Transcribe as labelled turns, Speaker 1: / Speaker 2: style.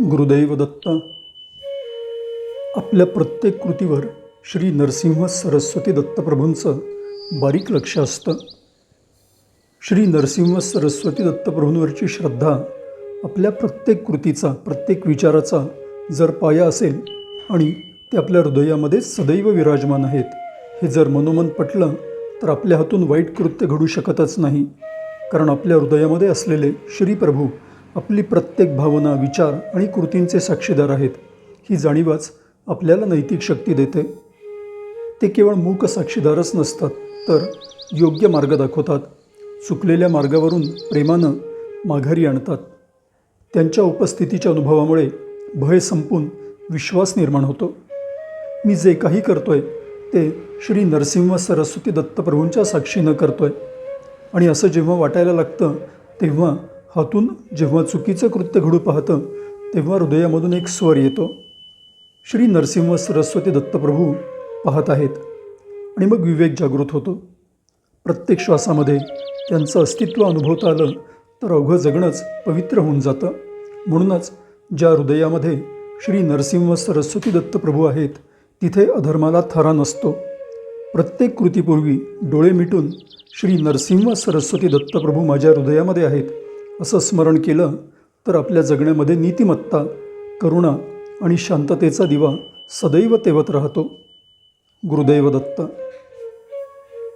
Speaker 1: गुरुदैव दत्त. आपल्या प्रत्येक कृतीवर श्री नरसिंह सरस्वती दत्तप्रभूंचं बारीक लक्ष असतं. श्री नरसिंह सरस्वती दत्तप्रभूंवरची श्रद्धा आपल्या प्रत्येक कृतीचा प्रत्येक विचाराचा जर पाया असेल आणि ते आपल्या हृदयामध्ये सदैव विराजमान आहेत हे जर मनोमन पटलं तर आपल्या हातून वाईट कृत्य घडू शकतच नाही. कारण आपल्या हृदयामध्ये असलेले श्रीप्रभू आपली प्रत्येक भावना विचार आणि कृतींचे साक्षीदार आहेत. ही जाणीवच आपल्याला नैतिक शक्ती देते. ते केवळ मूक साक्षीदारच नसतात तर योग्य मार्ग दाखवतात. चुकलेल्या मार्गावरून प्रेमानं माघारी आणतात. त्यांच्या उपस्थितीच्या अनुभवामुळे भय संपून विश्वास निर्माण होतो. मी जे काही करतोय ते श्री नरसिंह सरस्वती दत्तप्रभूंच्या साक्षीनं करतोय. आणि असं जेव्हा वाटायला लागतं तेव्हा हातून जेव्हा चुकीचं कृत्य घडू पाहतं तेव्हा हृदयामधून एक स्वर येतो. श्री नरसिंह सरस्वती दत्तप्रभू पाहत आहेत आणि मग विवेक जागृत होतो. प्रत्येक श्वासामध्ये त्यांचं अस्तित्व अनुभवता आलं तर अवघं जगणंच पवित्र होऊन जातं. म्हणूनच ज्या हृदयामध्ये श्री नरसिंह सरस्वती दत्तप्रभू आहेत तिथे अधर्माला थरा नसतो. प्रत्येक कृतीपूर्वी डोळे मिटून श्री नरसिंह सरस्वती दत्तप्रभू माझ्या हृदयामध्ये आहेत. असं स्मरण केलं तर आपल्या जगण्यामध्ये नीतिमत्ता करुणा आणि शांततेचा दिवा सदैव तेवत राहतो. गुरुदैव दत्त.